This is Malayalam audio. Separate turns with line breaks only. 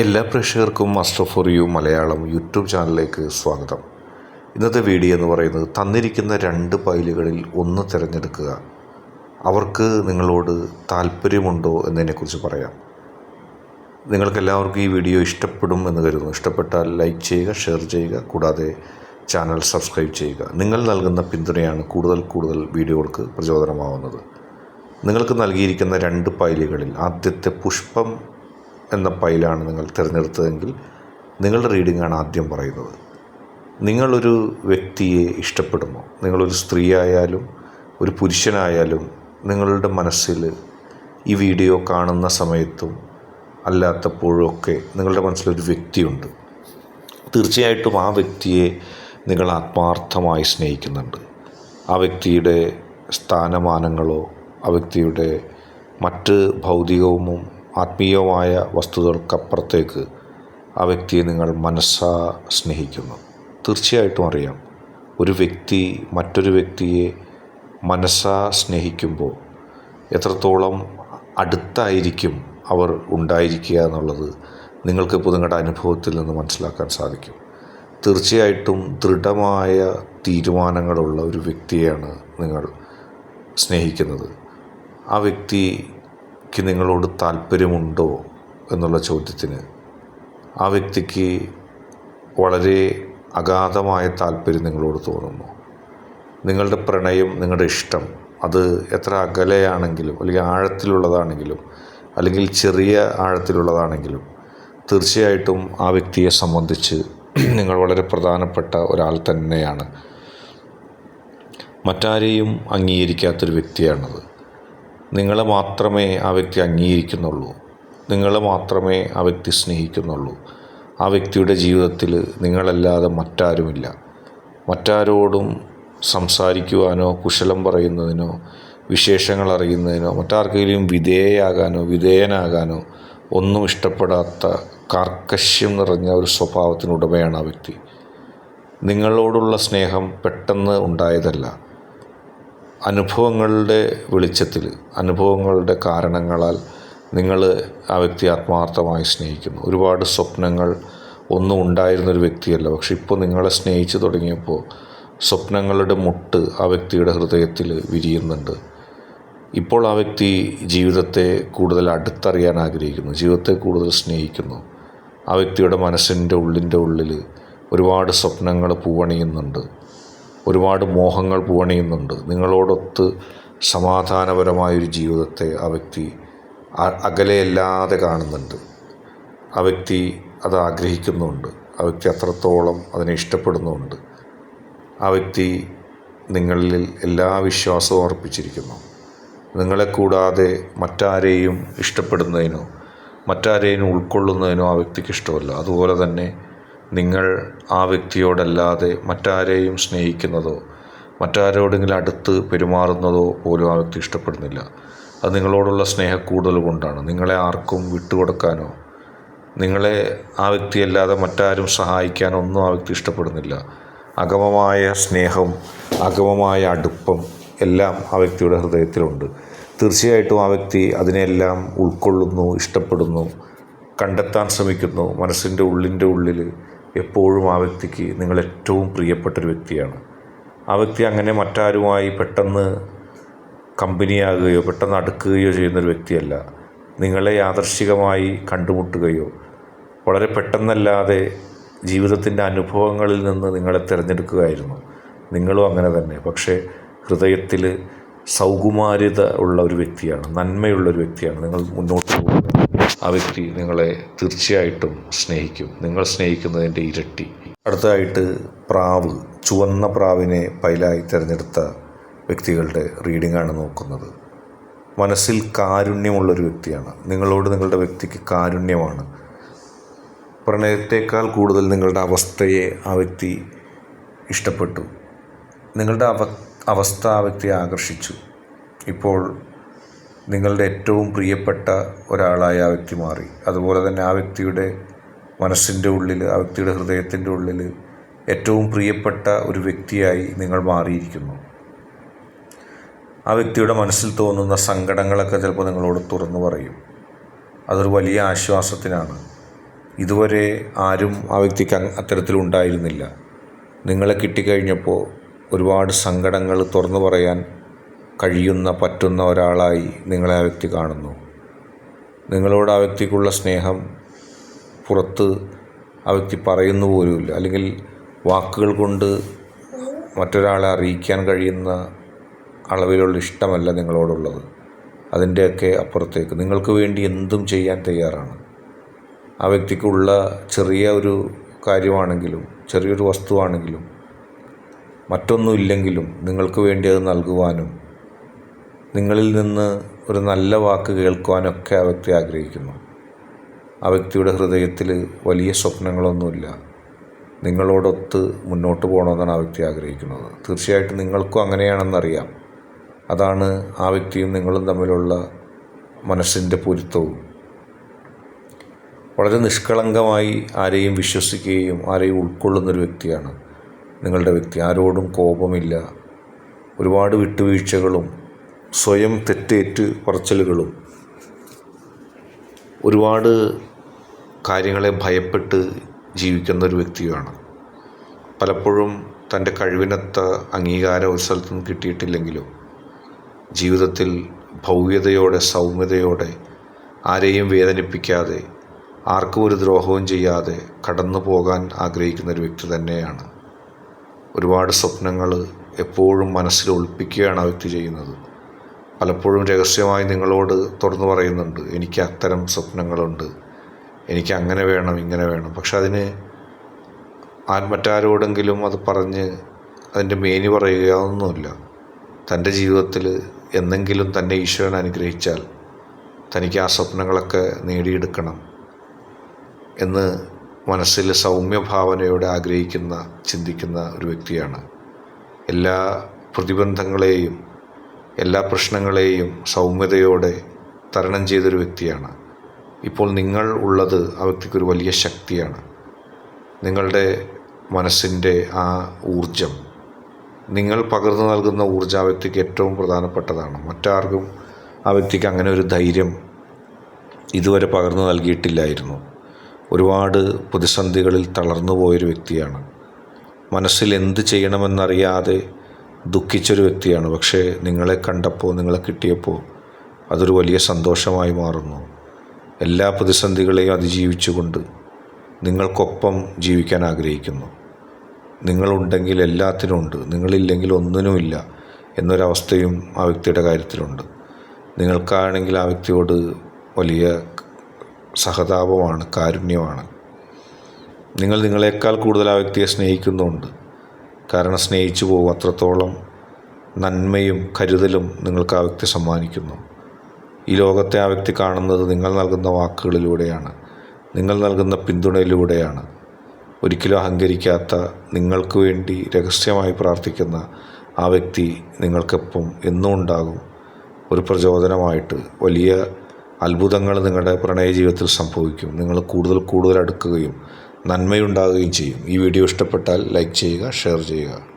എല്ലാ പ്രേക്ഷകർക്കും master for you Malayalam YouTube ചാനലിലേക്ക് സ്വാഗതം. ഇന്നത്തെ വീഡിയോ എന്ന് പറയുന്നത് തന്നിരിക്കുന്ന രണ്ട് ഫയലുകളിൽ ഒന്ന് തിരഞ്ഞെടുക്കുക. അവർക്ക് നിങ്ങളോട് താല്പര്യമുണ്ടോ എന്നതിനെക്കുറിച്ച് പറയാം. നിങ്ങൾക്കെല്ലാവർക്കും ഈ വീഡിയോ ഇഷ്ടപ്പെടും എന്ന് കരുതുന്നു. ഇഷ്ടപ്പെട്ടാൽ ലൈക്ക് ചെയ്യുക ഷെയർ ചെയ്യുക കൂടാതെ ചാനൽ സബ്സ്ക്രൈബ് ചെയ്യുക. നിങ്ങൾ നൽകുന്ന പിന്തുണയാണ് കൂടുതൽ കൂടുതൽ വീഡിയോകൾക്ക് പ്രചോദനമാവുന്നത്. നിങ്ങൾക്ക് നൽകിയിരിക്കുന്ന രണ്ട് ഫയലുകളിൽ ആദ്യത്തെ പുഷ്പം എന്ന പൈലാണ് നിങ്ങൾ തിരഞ്ഞെടുത്തതെങ്കിൽ നിങ്ങളുടെ റീഡിംഗ് ആണ് ആദ്യം പറയുന്നത്. നിങ്ങളൊരു വ്യക്തിയെ ഇഷ്ടപ്പെടുമോ? നിങ്ങളൊരു സ്ത്രീ ആയാലും ഒരു പുരുഷനായാലും നിങ്ങളുടെ മനസ്സിൽ ഈ വീഡിയോ കാണുന്ന സമയത്തും അല്ലാത്തപ്പോഴും ഒക്കെ നിങ്ങളുടെ മനസ്സിലൊരു വ്യക്തിയുണ്ട്. തീർച്ചയായിട്ടും ആ വ്യക്തിയെ നിങ്ങൾ ആത്മാർത്ഥമായി സ്നേഹിക്കുന്നുണ്ട്. ആ വ്യക്തിയുടെ സ്ഥാനമാനങ്ങളോ ആ വ്യക്തിയുടെ മറ്റ് ഭൗതികവും ആത്മീയവുമായ വസ്തുതകൾക്കപ്പുറത്തേക്ക് ആ വ്യക്തിയെ നിങ്ങൾ മനസ്സാ സ്നേഹിക്കുന്നു. തീർച്ചയായിട്ടും അറിയാം. ഒരു വ്യക്തി മറ്റൊരു വ്യക്തിയെ മനസ്സാ സ്നേഹിക്കുമ്പോൾ എത്രത്തോളം അടുത്തായിരിക്കും അവർ ഉണ്ടായിരിക്കുക എന്നുള്ളത് നിങ്ങൾക്കിപ്പോൾ നിങ്ങളുടെ അനുഭവത്തിൽ നിന്ന് മനസ്സിലാക്കാൻ സാധിക്കും. തീർച്ചയായിട്ടും ദൃഢമായ തീരുമാനങ്ങളുള്ള ഒരു വ്യക്തിയെയാണ് നിങ്ങൾ സ്നേഹിക്കുന്നത്. ആ വ്യക്തിക്ക് നിങ്ങളോട് താല്പര്യമുണ്ടോ എന്നുള്ള ചോദ്യത്തിന് ആ വ്യക്തിക്ക് വളരെ അഗാധമായ താല്പര്യം നിങ്ങളോട് തോന്നുന്നു. നിങ്ങളുടെ പ്രണയം നിങ്ങളുടെ ഇഷ്ടം അത് എത്ര അകലെയാണെങ്കിലും അല്ലെങ്കിൽ ആഴത്തിലുള്ളതാണെങ്കിലും അല്ലെങ്കിൽ ചെറിയ ആഴത്തിലുള്ളതാണെങ്കിലും തീർച്ചയായിട്ടും ആ വ്യക്തിയെ സംബന്ധിച്ച് നിങ്ങൾ വളരെ പ്രധാനപ്പെട്ട ഒരാൾ തന്നെയാണ്. മറ്റാരെയും അംഗീകരിക്കാത്തൊരു വ്യക്തിയാണത്. നിങ്ങളെ മാത്രമേ ആ വ്യക്തി അംഗീകരിക്കുന്നുള്ളൂ. നിങ്ങളെ മാത്രമേ ആ വ്യക്തി സ്നേഹിക്കുന്നുള്ളൂ. ആ വ്യക്തിയുടെ ജീവിതത്തിൽ നിങ്ങളല്ലാതെ മറ്റാരുമില്ല. മറ്റാരോടും സംസാരിക്കുവാനോ കുശലം പറയുന്നതിനോ വിശേഷങ്ങൾ അറിയുന്നതിനോ മറ്റാർക്കെങ്കിലും വിധേയയാകാനോ വിധേയനാകാനോ ഒന്നും ഇഷ്ടപ്പെടാത്ത കാർക്കശ്യം നിറഞ്ഞ ഒരു സ്വഭാവത്തിനുടമയാണ് ആ വ്യക്തി. നിങ്ങളോടുള്ള സ്നേഹം പെട്ടെന്ന് ഉണ്ടായതല്ല. അനുഭവങ്ങളുടെ വെളിച്ചത്തിൽ അനുഭവങ്ങളുടെ കാരണങ്ങളാൽ നിങ്ങൾ ആ വ്യക്തി ആത്മാർത്ഥമായി സ്നേഹിക്കുന്നു. ഒരുപാട് സ്വപ്നങ്ങൾ ഒന്നും ഉണ്ടായിരുന്നൊരു വ്യക്തിയല്ല. പക്ഷെ ഇപ്പോൾ നിങ്ങളെ സ്നേഹിച്ചു തുടങ്ങിയപ്പോൾ സ്വപ്നങ്ങളുടെ മുട്ട് ആ വ്യക്തിയുടെ ഹൃദയത്തിൽ വിരിയുന്നുണ്ട്. ഇപ്പോൾ ആ വ്യക്തി ജീവിതത്തെ കൂടുതൽ അടുത്തറിയാൻ ആഗ്രഹിക്കുന്നു ജീവിതത്തെ കൂടുതൽ സ്നേഹിക്കുന്നു. ആ വ്യക്തിയുടെ മനസ്സിന്റെ ഉള്ളിന്റെ ഉള്ളിൽ ഒരുപാട് സ്വപ്നങ്ങൾ പൂവണിയുന്നുണ്ട്. ഒരുപാട് മോഹങ്ങൾ പൂവണിയുന്നുണ്ട്. നിങ്ങളോടൊത്ത് സമാധാനപരമായൊരു ജീവിതത്തെ ആ വ്യക്തി അകലെയല്ലാതെ കാണുന്നുണ്ട്. ആ വ്യക്തി അത് ആഗ്രഹിക്കുന്നുണ്ട്. ആ വ്യക്തി അത്രത്തോളം അതിനെ ഇഷ്ടപ്പെടുന്നുമുണ്ട് ആ വ്യക്തി നിങ്ങളിൽ എല്ലാ വിശ്വാസവും അർപ്പിച്ചിരിക്കുന്നു. നിങ്ങളെ കൂടാതെ മറ്റാരെയും ഇഷ്ടപ്പെടുന്നതിനോ മറ്റാരെയും ഉൾക്കൊള്ളുന്നതിനോ ആ വ്യക്തിക്ക് ഇഷ്ടമല്ല. അതുപോലെ തന്നെ നിങ്ങൾ ആ വ്യക്തിയോടല്ലാതെ മറ്റാരെയും സ്നേഹിക്കുന്നതോ മറ്റാരോടെങ്കിലും അടുത്ത് പെരുമാറുന്നതോ പോലും ആ വ്യക്തി ഇഷ്ടപ്പെടുന്നില്ല. അത് നിങ്ങളോടുള്ള സ്നേഹക്കൂടുതൽ കൊണ്ടാണ്. നിങ്ങളെ ആർക്കും വിട്ടുകൊടുക്കാനോ നിങ്ങളെ ആ വ്യക്തിയല്ലാതെ മറ്റാരും സഹായിക്കാനോ ഒന്നും ആ വ്യക്തി ഇഷ്ടപ്പെടുന്നില്ല. അഗമമായ സ്നേഹം അഗമമായ അടുപ്പം എല്ലാം ആ വ്യക്തിയുടെ ഹൃദയത്തിലുണ്ട്. തീർച്ചയായിട്ടും ആ വ്യക്തി അതിനെല്ലാം ഉൾക്കൊള്ളുന്നു ഇഷ്ടപ്പെടുന്നു കണ്ടെത്താൻ ശ്രമിക്കുന്നു. മനസ്സിന്റെ ഉള്ളിന്റെ ഉള്ളിൽ എപ്പോഴും ആ വ്യക്തിക്ക് നിങ്ങൾ ഏറ്റവും പ്രിയപ്പെട്ടൊരു വ്യക്തിയാണ്. ആ വ്യക്തി അങ്ങനെ മറ്റാരുമായി പെട്ടെന്ന് കമ്പനിയാകുകയോ പെട്ടെന്ന് അടുക്കുകയോ ചെയ്യുന്നൊരു വ്യക്തിയല്ല. നിങ്ങളെ യാദർശികമായി കണ്ടുമുട്ടുകയോ വളരെ പെട്ടെന്നല്ലാതെ ജീവിതത്തിന്റെ അനുഭവങ്ങളിൽ നിന്ന് നിങ്ങളെ തിരഞ്ഞെടുക്കുകയായിരുന്നു. നിങ്ങളും അങ്ങനെ തന്നെ. പക്ഷേ ഹൃദയത്തിൽ സൗകുമാര്യത ഉള്ള ഒരു വ്യക്തിയാണ് നന്മയുള്ള ഒരു വ്യക്തിയാണ് നിങ്ങൾ മുന്നോട്ട് പോകുന്നത്. ആ വ്യക്തി നിങ്ങളെ തീർച്ചയായിട്ടും സ്നേഹിക്കും. നിങ്ങൾ സ്നേഹിക്കുന്നതിന്റെ ഇരട്ടി. അടുത്തതായിട്ട് പ്രാവ് ചുവന്ന പ്രാവിനെ പൈലായി തിരഞ്ഞെടുത്ത വ്യക്തികളുടെ റീഡിങ്ങാണ് നോക്കുന്നത്. മനസ്സിൽ കാരുണ്യമുള്ളൊരു വ്യക്തിയാണ്. നിങ്ങളോട് നിങ്ങളുടെ വ്യക്തിക്ക് കാരുണ്യമാണ്. പ്രണയത്തേക്കാൾ കൂടുതൽ നിങ്ങളുടെ അവസ്ഥയെ ആ വ്യക്തി ഇഷ്ടപ്പെട്ടു. നിങ്ങളുടെ അവ അവസ്ഥ ആ വ്യക്തിയെ ആകർഷിച്ചു. ഇപ്പോൾ നിങ്ങളുടെ ഏറ്റവും പ്രിയപ്പെട്ട ഒരാളായി ആ വ്യക്തി മാറി. അതുപോലെ തന്നെ ആ വ്യക്തിയുടെ മനസ്സിന്റെ ഉള്ളിൽ ആ വ്യക്തിയുടെ ഹൃദയത്തിന്റെ ഉള്ളിൽ ഏറ്റവും പ്രിയപ്പെട്ട ഒരു വ്യക്തിയായി നിങ്ങൾ മാറിയിരിക്കുന്നു. ആ വ്യക്തിയുടെ മനസ്സിൽ തോന്നുന്ന സങ്കടങ്ങളൊക്കെ ചിലപ്പോൾ നിങ്ങളോട് തുറന്നു പറയും. അതൊരു വലിയ ആശ്വാസത്തിനാണ്. ഇതുവരെ ആരും ആ വ്യക്തിക്ക് അത്തരത്തിലുണ്ടായിരുന്നില്ല നിങ്ങളെ കിട്ടിക്കഴിഞ്ഞപ്പോൾ ഒരുപാട് സങ്കടങ്ങൾ തുറന്നു പറയാൻ കഴിയുന്ന പറ്റുന്ന ഒരാളായി നിങ്ങളെ ആ വ്യക്തി കാണുന്നു. നിങ്ങളോട് ആ വ്യക്തിക്കുള്ള സ്നേഹം പുറത്ത് ആ വ്യക്തി പറയുന്നു പോലുമില്ല. അല്ലെങ്കിൽ വാക്കുകൾ കൊണ്ട് മറ്റൊരാളെ അറിയിക്കാൻ കഴിയുന്ന അളവിലുള്ള ഇഷ്ടമല്ല നിങ്ങളോടുള്ളത്. അതിന്റെയൊക്കെ അപ്പുറത്തേക്ക്. നിങ്ങൾക്ക് വേണ്ടി എന്തും ചെയ്യാൻ തയ്യാറാണ്. ആ വ്യക്തിക്കുള്ള ചെറിയ ഒരു കാര്യമാണെങ്കിലും ചെറിയൊരു വസ്തുവാണെങ്കിലും മറ്റൊന്നുമില്ലെങ്കിലും നിങ്ങൾക്ക് വേണ്ടി അത് നൽകുവാനും നിങ്ങളിൽ നിന്ന് ഒരു നല്ല വാക്ക് കേൾക്കുവാനൊക്കെ ആ വ്യക്തി ആഗ്രഹിക്കുന്നു. ആ വ്യക്തിയുടെ ഹൃദയത്തിൽ വലിയ സ്വപ്നങ്ങളൊന്നുമില്ല. നിങ്ങളോടൊത്ത് മുന്നോട്ട് പോകണമെന്നാണ് ആ വ്യക്തി ആഗ്രഹിക്കുന്നത്. തീർച്ചയായിട്ടും നിങ്ങൾക്കും അങ്ങനെയാണെന്നറിയാം. അതാണ് ആ വ്യക്തിയും നിങ്ങളും തമ്മിലുള്ള മനസ്സിന്റെ പൊരുത്തവും. വളരെ നിഷ്കളങ്കമായി ആരെയും വിശ്വസിക്കുകയും ആരെയും ഉൾക്കൊള്ളുന്നൊരു വ്യക്തിയാണ് നിങ്ങളുടെ വ്യക്തി. ആരോടും കോപമില്ല. ഒരുപാട് വിട്ടുവീഴ്ചകളും സ്വയം തെറ്റേറ്റ് പറച്ചിലുകളും. ഒരുപാട് കാര്യങ്ങളെ ഭയപ്പെട്ട് ജീവിക്കുന്ന ഒരു വ്യക്തിയാണ്. പലപ്പോഴും തന്റെ കഴിവിനൊത്ത അംഗീകാരം ഒരു സ്ഥലത്തു നിന്ന് കിട്ടിയിട്ടില്ലെങ്കിലും ജീവിതത്തിൽ ഭൗമ്യതയോടെ സൗമ്യതയോടെ ആരെയും വേദനിപ്പിക്കാതെ ആർക്കും ഒരു ദ്രോഹവും ചെയ്യാതെ കടന്നു പോകാൻ ആഗ്രഹിക്കുന്ന ഒരു വ്യക്തി തന്നെയാണ്. ഒരുപാട് സ്വപ്നങ്ങൾ എപ്പോഴും മനസ്സിൽ ഒളിപ്പിക്കുകയാണ് ആ വ്യക്തി ചെയ്യുന്നത്. പലപ്പോഴും രഹസ്യമായി നിങ്ങളോട് തുറന്നു പറയുന്നുണ്ട് എനിക്ക് അത്തരം സ്വപ്നങ്ങളുണ്ട്. എനിക്ക് അങ്ങനെ വേണം ഇങ്ങനെ വേണം. പക്ഷെ അതിന് ആ മറ്റാരോടെങ്കിലും അത് പറഞ്ഞ് അതിന്റെ മേനി പറയുകയൊന്നുമില്ല. തന്റെ ജീവിതത്തിൽ എന്നെങ്കിലും തന്നെ ഈശ്വരൻ അനുഗ്രഹിച്ചാൽ തനിക്ക് ആ സ്വപ്നങ്ങളൊക്കെ നേടിയെടുക്കണം എന്ന് മനസ്സിൽ സൗമ്യഭാവനയോടെ ആഗ്രഹിക്കുന്ന ചിന്തിക്കുന്ന ഒരു വ്യക്തിയാണ്. എല്ലാ പ്രതിബന്ധങ്ങളെയും എല്ലാ പ്രശ്നങ്ങളെയും സൗമ്യതയോടെ തരണം ചെയ്തൊരു വ്യക്തിയാണ്. ഇപ്പോൾ നിങ്ങൾ ഉള്ളത് ആ വ്യക്തിക്കൊരു വലിയ ശക്തിയാണ്. നിങ്ങളുടെ മനസ്സിന്റെ ആ ഊർജം നിങ്ങൾ പകർന്നു നൽകുന്ന ഊർജം ആ വ്യക്തിക്ക് ഏറ്റവും പ്രധാനപ്പെട്ടതാണ്. മറ്റാർക്കും ആ വ്യക്തിക്ക് അങ്ങനെ ഒരു ധൈര്യം ഇതുവരെ പകർന്നു നൽകിയിട്ടില്ലായിരുന്നു. ഒരുപാട് പ്രതിസന്ധികളിൽ തളർന്നു പോയൊരു വ്യക്തിയാണ്. മനസ്സിൽ എന്ത് ചെയ്യണമെന്നറിയാതെ ദുഃഖിച്ചൊരു വ്യക്തിയാണ്. പക്ഷേ നിങ്ങളെ കണ്ടപ്പോൾ നിങ്ങളെ കിട്ടിയപ്പോൾ അതൊരു വലിയ സന്തോഷമായി മാറുന്നു. എല്ലാ പ്രതിസന്ധികളെയും അതിജീവിച്ചുകൊണ്ട് നിങ്ങൾക്കൊപ്പം ജീവിക്കാൻ ആഗ്രഹിക്കുന്നു. നിങ്ങളുണ്ടെങ്കിൽ എല്ലാത്തിനും ഉണ്ട്. നിങ്ങളില്ലെങ്കിൽ ഒന്നിനുമില്ല എന്നൊരവസ്ഥയും ആ വ്യക്തിയുടെ കാര്യത്തിലുണ്ട്. നിങ്ങൾക്കാണെങ്കിൽ ആ വ്യക്തിയോട് വലിയ സഹതാപമാണ് കാരുണ്യമാണ്. നിങ്ങൾ നിങ്ങളെക്കാൾ കൂടുതൽ ആ വ്യക്തിയെ സ്നേഹിക്കുന്നുണ്ട് കാരണം സ്നേഹിച്ചു പോകും അത്രത്തോളം നന്മയും കരുതലും നിങ്ങൾക്ക് ആ വ്യക്തി സമ്മാനിക്കുന്നു. ഈ ലോകത്തെ ആ വ്യക്തി കാണുന്നത് നിങ്ങൾ നൽകുന്ന വാക്കുകളിലൂടെയാണ് നിങ്ങൾ നൽകുന്ന പിന്തുണയിലൂടെയാണ്. ഒരിക്കലും അഹങ്കരിക്കാത്ത നിങ്ങൾക്ക് വേണ്ടി രഹസ്യമായി പ്രാർത്ഥിക്കുന്ന ആ വ്യക്തി നിങ്ങൾക്കൊപ്പം എന്നും ഉണ്ടാകും. ഒരു പ്രചോദനമായിട്ട് വലിയ അത്ഭുതങ്ങൾ നിങ്ങളുടെ പ്രണയ ജീവിതത്തിൽ സംഭവിക്കും. നിങ്ങൾ കൂടുതൽ കൂടുതൽ അടുക്കുകയും നന്മയുണ്ടാകുകയും ചെയ്യും. ഈ വീഡിയോ ഇഷ്ടപ്പെട്ടാൽ ലൈക്ക് ചെയ്യുക ഷെയർ ചെയ്യുക.